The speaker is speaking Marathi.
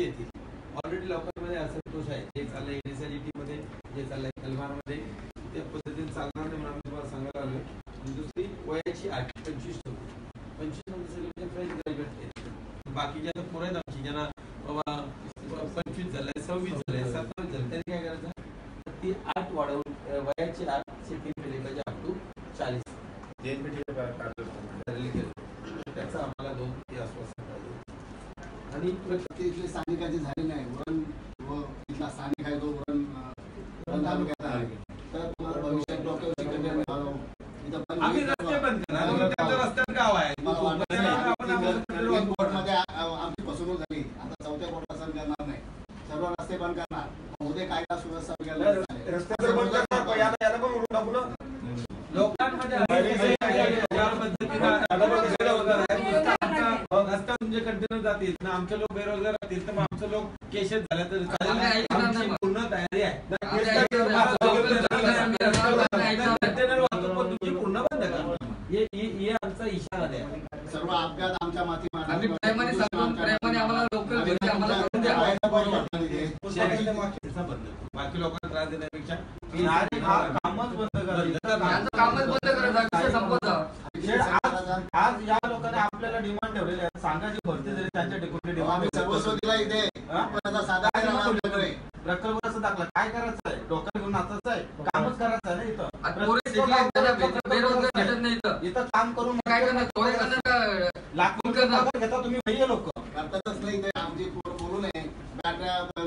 कशी येतील ऑलरेडी लोकांमध्ये असंतोष आहे. जे चाललंयमध्ये जे चाललंय कलमारमध्ये त्या पद्धतीने चालणार नाही म्हणून तुम्हाला सांगायला आलो आणि दुसरी वयाची आठ पंचवीस पंचवीस म्हणजे फ्रेंच ग्रॅज्युएट बाकी ज्यांना पुरे आमची ज्यांना बाबा पंचवीस झालंय सव्वीस झालंय सत्तावीस झालं त्यांनी काय करायचं? ती आठ वाढवून वयाची आठ सिटी पाहिजे अप टू चाळीस. आणि इथले स्थानिकाचे झाले नाही. वरण व इथला स्थानिक आहे तो वरण आहे. तर भविष्यात आम्ही रस्ते बंद रस्त्यात गाव आहे. आ- आ- आमची फसवणूक झाली. आता चौथ्या कोर्टात सहन करणार नाही. सर्व रस्ते बंद करणार. उद्या कायदा सुव्यवस्था. रस्त्याचं बंद करणार पण याला याला पण उडून टाकू ना लोकांमध्ये आम्ही कसं आहे, ज्या पद्धतीनं आता बेरोजगार आहे, आमचा रस्ता तुमचे कंटिन्यू जातील ना आमचे लोक बेरोजगार राहतील तर आमचे लोक केशेत झाले तर आमची. पूर्ण तयारी आहे. तुमची पूर्ण बंद करा. हे आमचा इशारा आहे. सर्व अपघात आमच्या माती द्या. बाकी लोकांना त्रास देण्यापेक्षा कामच बंद करायचं करा. यांचं कामच बंद करायचं ठेवलेली आहे सांगायची भरती जरी त्यांच्या डेप्युटी आम्ही सर्वस्व दिला इथे हा? पण आता साधा काय दाखला? काय करायचं आहे? डोक्यात घेऊन नाचायचं आहे? कामच करायचं आहे ना इथं? आता पोरे शिकले त्याला बेरोजगार भेटत नाही इथं. इथं काम करून काय करणार? चोरी करणार का? लाख रुपये पगार घेता तुम्ही भैया लोक. करतातच नाही ते आमची पोरं बोलू नये. बॅटऱ्या